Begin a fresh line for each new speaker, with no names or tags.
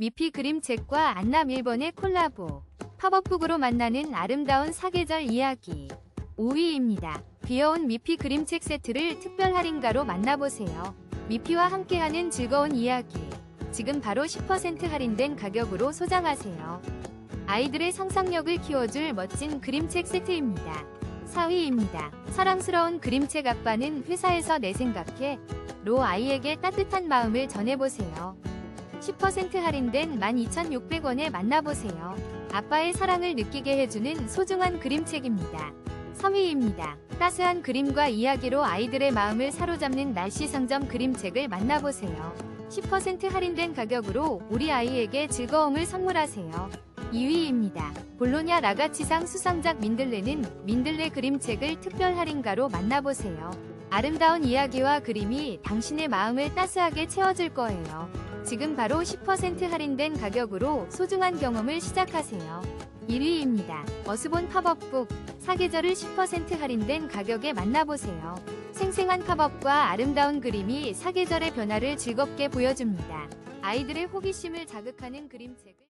미피 그림책과 안나 밀번의 콜라보. 팝업북으로 만나는 아름다운 사계절 이야기. 5위입니다. 귀여운 미피 그림책 세트를 특별 할인가로 만나보세요. 미피와 함께하는 즐거운 이야기. 지금 바로 10% 할인된 가격으로 소장하세요. 아이들의 상상력을 키워줄 멋진 그림책 세트입니다. 4위입니다. 사랑스러운 그림책 아빠는 회사에서 내 생각해 로 아이에게 따뜻한 마음을 전해보세요. 10% 할인된 12,600원에 만나보세요. 아빠의 사랑을 느끼게 해주는 소중한 그림책입니다. 3위입니다. 따스한 그림과 이야기로 아이들의 마음을 사로잡는 날씨 상점 그림책을 만나보세요. 10% 할인된 가격으로 우리 아이에게 즐거움을 선물하세요. 2위입니다. 볼로냐 라가치상 수상작 민들레는 민들레 그림책을 특별 할인가로 만나보세요. 아름다운 이야기와 그림이 당신의 마음을 따스하게 채워줄 거예요. 지금 바로 10% 할인된 가격으로 소중한 경험을 시작하세요. 1위입니다. 어스본 팝업북 사계절을 10% 할인된 가격에 만나보세요. 생생한 팝업과 아름다운 그림이 사계절의 변화를 즐겁게 보여줍니다. 아이들의 호기심을 자극하는 그림책을